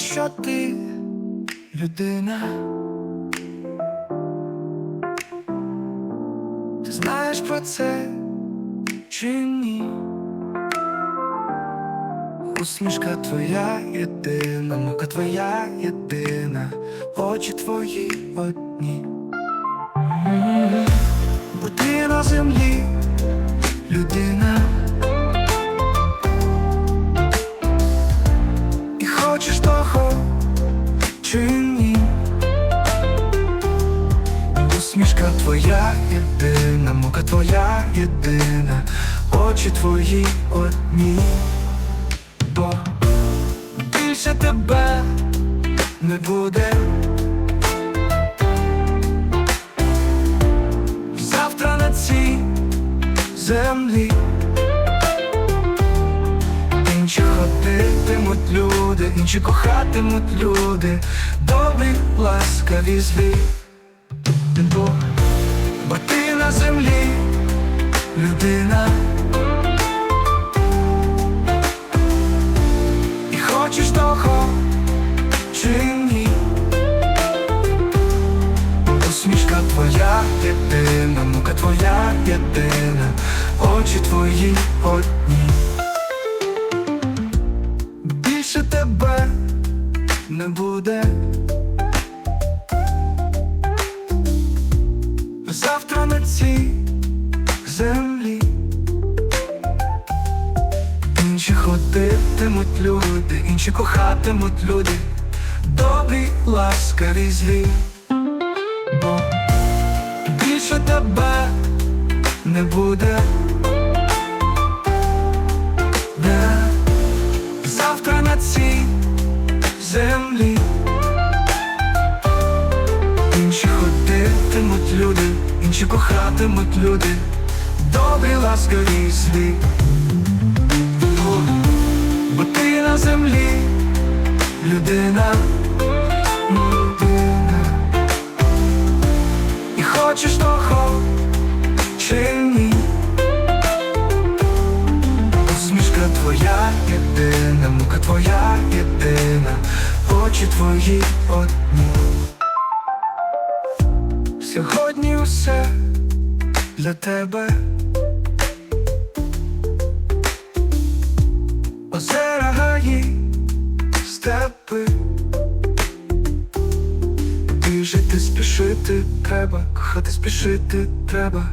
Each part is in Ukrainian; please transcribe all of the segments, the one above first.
що ти людина. Ти знаєш про це чи ні? Усмішка твоя єдина, мука твоя єдина, очі твої одні. Бо на землі людина. Чи ні? Усмішка твоя єдина, мука твоя єдина, очі твої одні, бо більше тебе не буде. Завтра на цій землі ходитимуть люди, інші кохатимуть люди, добрі, ласкаві злі. Бо, бо ти на землі людина. І хочеш того чи ні? Усмішка твоя єдина, мука твоя єдина, очі твої одні. Завтра на цій землі інші ходитимуть люди, інші кохатимуть люди, добрі, ласкаві злі, бо більше тебе не буде. Ходитимуть люди, інші кохатимуть люди, добрі, ласкаві злі. Бо ти на землі людина, людина, і хочеш того чи ні? Усмішка твоя єдина, мука твоя єдина, очі твої одні. Сьогодні усе для тебе. Озера гаї, степи. І жити спішити треба, кохати спішити треба.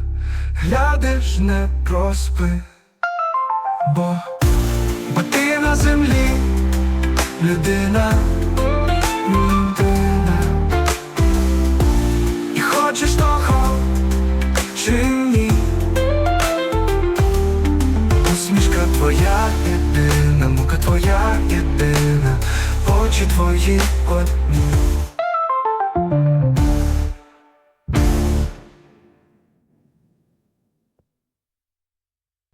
Глядиш, не проспи. Бо, бо ти на землі людина. Твоя єдина, мука твоя єдина, очі твої одні.